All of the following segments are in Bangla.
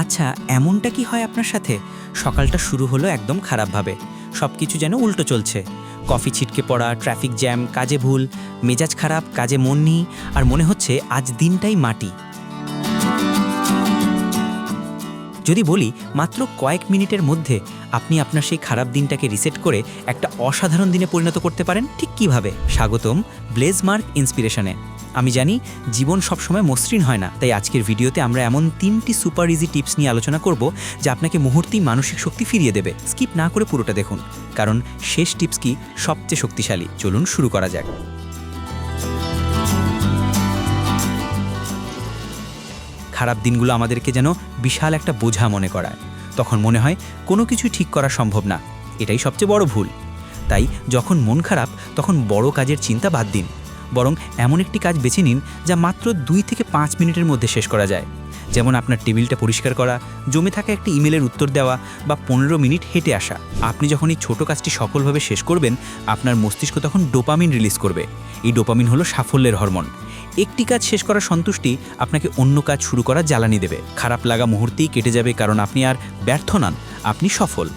আচ্ছা এমনটা কি হয় আপনার সাথে? সকালটা শুরু হলো একদম খারাপভাবে। সব কিছু যেন উল্টো চলছে। কফি ছিটকে পড়া, ট্রাফিক জ্যাম, কাজে ভুল, মেজাজ খারাপ, কাজে মন নেই, আর মনে হচ্ছে আজ দিনটাই মাটি। যদি বলি, মাত্র কয়েক মিনিটের মধ্যে আপনি আপনার সেই খারাপ দিনটাকে রিসেট করে একটা অসাধারণ দিনে পরিণত করতে পারেন, ঠিক কীভাবে? স্বাগতম ব্লেজমার্ক ইন্সপিরেশনে। আমি জানি জীবন সবসময় মসৃণ হয় না, তাই আজকের ভিডিওতে আমরা এমন তিনটি সুপার ইজি টিপস নিয়ে আলোচনা করব যা আপনাকে মুহূর্তেই মানসিক শক্তি ফিরিয়ে দেবে। স্কিপ না করে পুরোটা দেখুন, কারণ শেষ টিপস কি সবচেয়ে শক্তিশালী। চলুন শুরু করা যাক। খারাপ দিনগুলো আমাদেরকে যেন বিশাল একটা বোঝা মনে করায়। তখন মনে হয় কোনো কিছু ঠিক করা সম্ভব না, এটাই সবচেয়ে বড় ভুল। তাই যখন মন খারাপ, তখন বড় কাজের চিন্তা বাদ দিন। বরং এমন একটি কাজ বেছে নিন যা মাত্র দুই থেকে পাঁচ মিনিটের মধ্যে শেষ করা যায়। যেমন আপনার টেবিলটা পরিষ্কার করা, জমে থাকা একটি ইমেলের উত্তর দেওয়া বা পনেরো মিনিট হেঁটে আসা। আপনি যখন এই ছোটো কাজটি সফলভাবে শেষ করবেন, আপনার মস্তিষ্ক তখন ডোপামিন রিলিজ করবে। এই ডোপামিন হলো সাফল্যের হরমোন। একটি কাজ শেষ করার সন্তুষ্টি আপনাকে অন্য কাজ শুরু করার জ্বালানি দেবে। খারাপ লাগা মুহূর্তেই কেটে যাবে কারণ আপনি আর ব্যর্থ নন, আপনি সফল।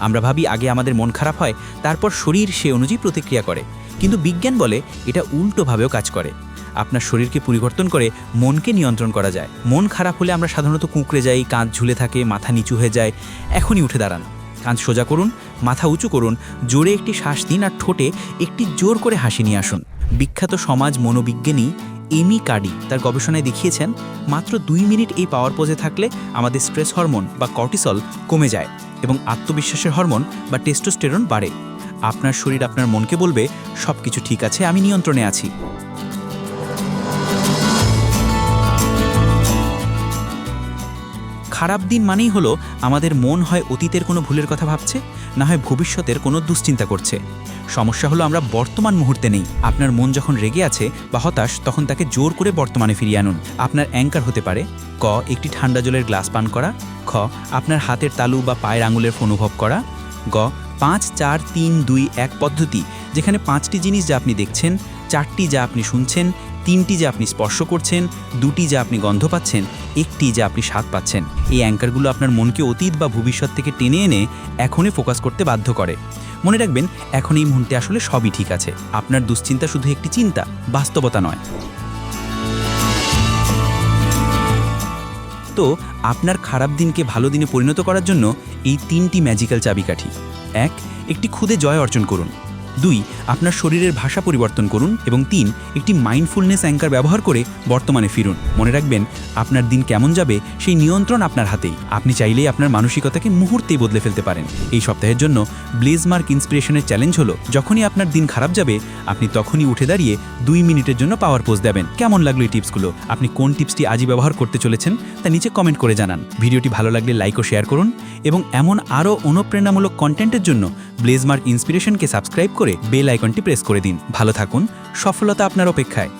আমরা ভাবি আগে আমাদের মন খারাপ হয়, তারপর শরীর সে অনুযায়ী প্রতিক্রিয়া করে। কিন্তু বিজ্ঞান বলে এটা উল্টোভাবেও কাজ করে। আপনার শরীরকে পরিবর্তন করে মনকে নিয়ন্ত্রণ করা যায়। মন খারাপ হলে আমরা সাধারণত কুঁকড়ে যাই, কাঁধ ঝুলে থাকে, মাথা নিচু হয়ে যায়, এখনই উঠে দাঁড়ান। কাঁধ সোজা করুন, মাথা উঁচু করুন, জোরে একটি শ্বাস দিন আর ঠোঁটে একটি জোর করে হাসি নিয়ে আসুন। বিখ্যাত সমাজ মনোবিজ্ঞানী এমি কাডি তার গবেষণায় দেখিয়েছেন, মাত্র দুই মিনিট এই পাওয়ার পোজে থাকলে আমাদের স্ট্রেস হরমোন বা কর্টিসল কমে যায়। এবং আত্মবিশ্বাসের হরমোন বা টেস্টোস্টেরন বাড়ে। আপনার শরীর আপনার মনকে বলবে সব কিছু ঠিক আছে, আমি নিয়ন্ত্রণে আছি। খারাপ দিন মানেই হলো আমাদের মন হয় অতীতের কোনো ভুলের কথা ভাবছে, না হয় ভবিষ্যতের কোনো দুশ্চিন্তা করছে। সমস্যা হলো আমরা বর্তমান মুহূর্তে নেই। আপনার মন যখন রেগে আছে বা হতাশ, তখন তাকে জোর করে বর্তমানে ফিরিয়ে আনুন। আপনার অ্যাঙ্কার হতে পারে। ক, একটি ঠান্ডা জলের গ্লাস পান করা। খ, আপনার হাতের তালু বা পায়ের আঙুলের অনুভব করা। গ, পাঁচ, চার, তিন, দুই, এক পদ্ধতি, যেখানে পাঁচটি জিনিস যা আপনি দেখছেন চারটি যা আপনি শুনছেন, তিনটি যা আপনি স্পর্শ করছেন, দুটি যা আপনি গন্ধ পাচ্ছেন, একটি যা আপনি স্বাদ পাচ্ছেন। এই অ্যাঙ্কারগুলো আপনার মনকে অতীত বা ভবিষ্যৎ থেকে টেনে এনে এখনই ফোকাস করতে বাধ্য করে। মনে রাখবেন, এখন এই মুহূর্তে আসলে সবই ঠিক আছে। আপনার দুশ্চিন্তা শুধু একটি চিন্তা, বাস্তবতা নয়। তো, আপনার খারাপ দিনকে ভালো দিনে পরিণত করার জন্য এই তিনটি ম্যাজিক্যাল চাবিকাঠি। এক, একটি খুদে জয় অর্জন করুন। দুই, আপনার শরীরের ভাষা পরিবর্তন করুন এবং তিন, একটি মাইন্ডফুলনেস অ্যাঙ্কার ব্যবহার করে বর্তমানে ফিরুন। মনে রাখবেন, আপনার দিন কেমন যাবে সেই নিয়ন্ত্রণ আপনার হাতেই। আপনি চাইলেই আপনার মানসিকতাকে মুহূর্তেই বদলে ফেলতে পারেন। এই সপ্তাহের জন্য ব্লেজমার্ক ইন্সপিরেশনের চ্যালেঞ্জ হলো, যখনই আপনার দিন খারাপ যাবে, আপনি তখনই উঠে দাঁড়িয়ে দুই মিনিটের জন্য পাওয়ার পোজ দেবেন। কেমন লাগল এই টিপসগুলো? আপনি কোন টিপসটি আজই ব্যবহার করতে চলেছেন তা নিচে কমেন্ট করে জানান। ভিডিওটি ভালো লাগলে লাইক ও শেয়ার করুন এবং এমন আরও অনুপ্রেরণামূলক কন্টেন্টের জন্য ব্লেজমার্ক ইন্সপিরেশনকে সাবস্ক্রাইব করে বেল আইকনটি প্রেস করে দিন। ভালো থাকুন। সফলতা আপনার অপেক্ষায়।